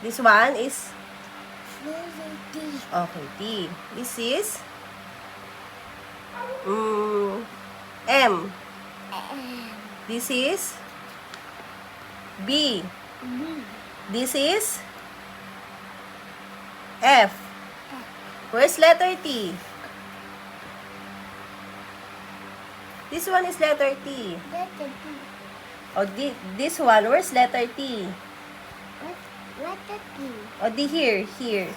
This one is, T. okay, T. This is, mm, M. This is, B. This is, F. Where's letter T? This one is letter T. Letter T. Oh, this one, where's letter T? Letter T. Oh, di here, here.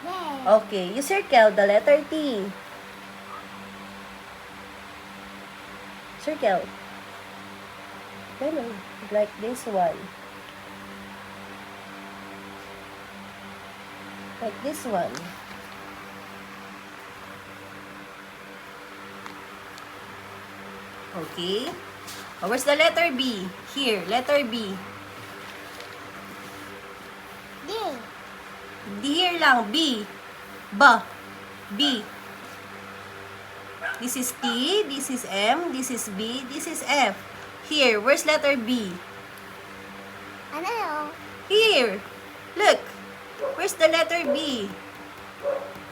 There. Okay, you circle the letter T. Circle. Ganun. Like this one. Like this one. Okay. Oh, where's the letter B? Here, letter B. Here lang, B. Ba. B. This is T, this is M, this is B, this is F. Here, where's letter B? Ano? Here. Look. Where's the letter B?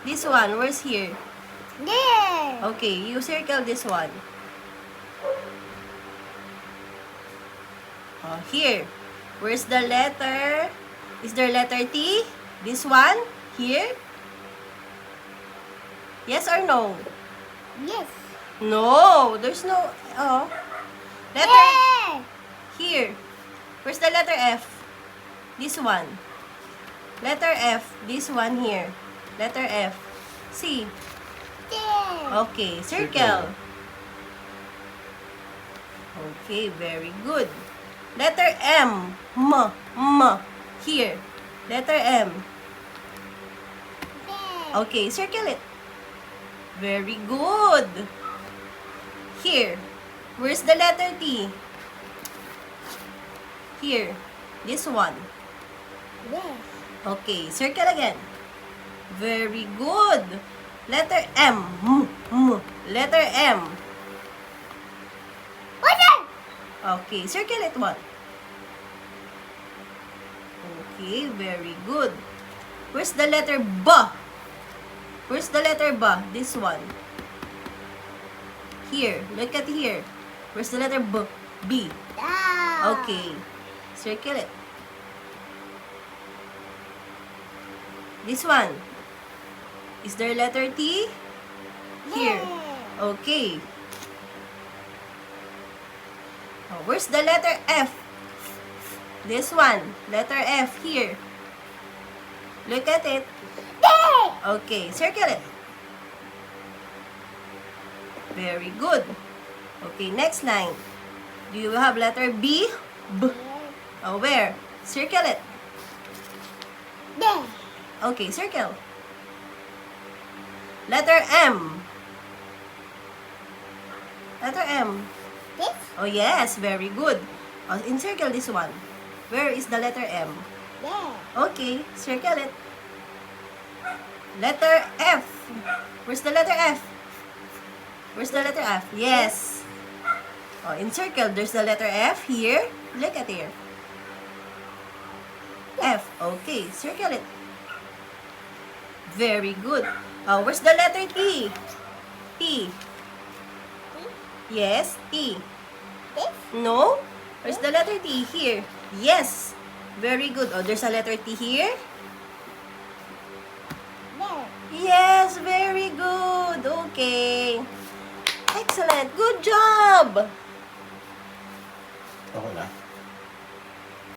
This one, where's here? There. Okay, you circle this one. Oh, here. Where's the letter? Is there letter T? This one? Here? Yes or no? Yes. No, there's no. Oh. Letter There. here. Where's the letter F? This one. Letter F. This one here. Letter F. C. There. Okay, circle. Okay, very good. Letter M. M. M. Here. Letter M. Okay, circle it. Very good. Here. Where's the letter T? Here. This one. There. Okay, circle again. Very good. Letter M. M. M. Letter M. That? Okay, circle it one. Okay, very good. Where's the letter B? Where's the letter B? This one. Here. Look at here. Where's the letter B? B. Okay. Circle it. This one. Is there letter T? Here. Okay. Oh, where's the letter F? This one. Letter F here. Look at it. There. Okay, circle it. Very good. Okay, next line. Do you have letter B? B. Oh, where? Circle it. There. Okay, circle. Letter M. Letter M. This. Oh, yes. Very good. Oh, encircle this one. Where is the letter M? There. Okay, circle it. Letter F. Where's the letter F? Where's the letter F? Yes. Oh, in circle, There's the letter F here. Look at here. F. Okay, circle it. Very good. Oh, where's the letter T? T. Yes, T. No? Where's the letter T? Here. Yes. Very good. Oh, there's a letter T here. Yes, very good. Okay. Excellent. Good job.